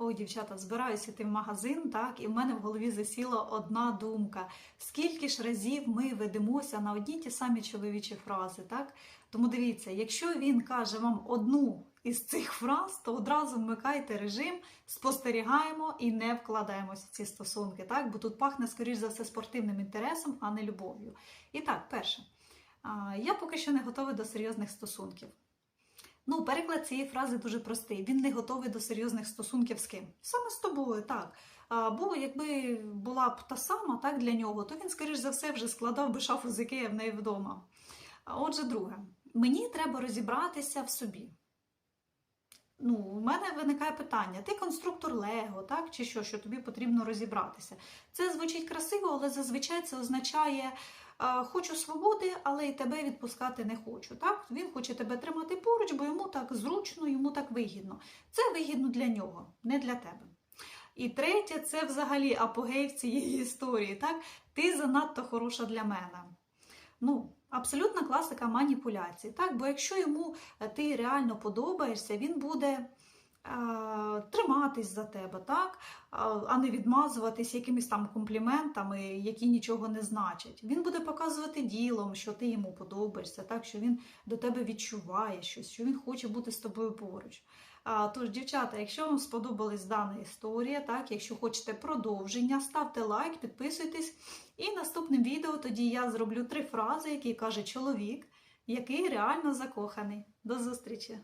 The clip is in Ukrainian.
Ой, дівчата, збираюся йти в магазин, так, і в мене в голові засіла одна думка: скільки ж разів ми ведемося на одні ті самі чоловічі фрази, так? Тому дивіться, якщо він каже вам одну із цих фраз, то одразу вмикайте режим, спостерігаємо і не вкладаємося в ці стосунки, так? Бо тут пахне, скоріш за все, спортивним інтересом, а не любов'ю. І так, перше, я поки що не готова до серйозних стосунків. Ну, переклад цієї фрази дуже простий. Він не готовий до серйозних стосунків з ким? Саме з тобою, так. А, бо якби була б та сама так для нього, то він, скоріш за все, вже складав би шафу з Ікея в неї вдома. Отже, друге, мені треба розібратися в собі. Ну, у мене виникає питання: ти конструктор Лего, так? Чи що, що тобі потрібно розібратися? Це звучить красиво, але зазвичай це означає. Хочу свободи, але й тебе відпускати не хочу. Так? Він хоче тебе тримати поруч, бо йому так зручно, йому так вигідно. Це вигідно для нього, не для тебе. І третє, це взагалі апогей в цієї історії. Так? Ти занадто хороша для мене. Ну, абсолютна класика маніпуляцій. Так? Бо якщо йому е, ти реально подобаєшся, він буде триматись за тебе, так? А- а не відмазуватись якимись там компліментами, які нічого не значать. Він буде показувати ділом, що ти йому подобаєшся, так? що він до тебе відчуває щось, що він хоче бути з тобою поруч. А, тож, дівчата, якщо вам сподобалась дана історія, так, якщо хочете продовження, ставте лайк, підписуйтесь. І наступним відео тоді я зроблю три фрази, які каже чоловік, який реально закоханий. До зустрічі!